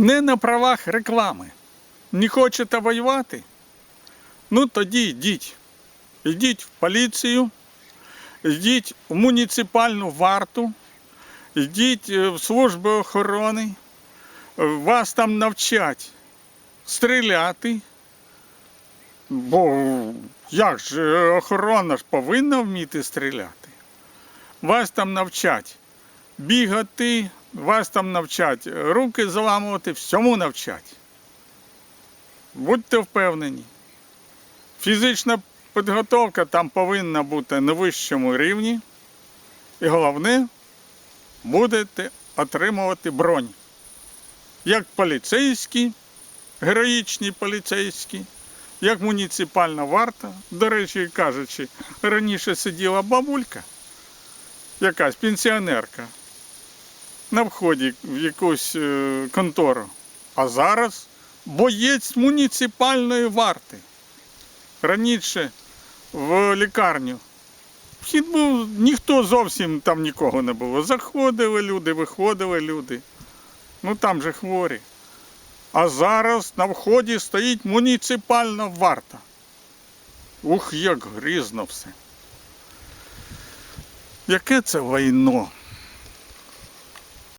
Не на правах реклами. Не хочете воювати? Ну тоді йдіть. Йдіть в поліцію, йдіть в муніципальну варту, йдіть е, в службу охорони. Вас там навчать стріляти. Бо як же охорона ж повинна вміти стріляти. Вас там навчать бігати, вас там навчать руки заламувати, всьому навчать. Будьте впевнені. Фізична підготовка там повинна бути на вищому рівні. І головне, будете отримувати бронь. Як поліцейські, героїчні поліцейські, як муніципальна варта. До речі, кажучи, раніше сиділа бабулька, якась пенсіонерка, на вході в якусь е, контору. А зараз боєць муніципальної варти. Раніше в лікарню. Вхід був, ніхто зовсім там нікого не було. Заходили люди, виходили люди. Ну там же хворі. А зараз на вході стоїть муніципальна варта. Ух, як грізно все. Яке це війно?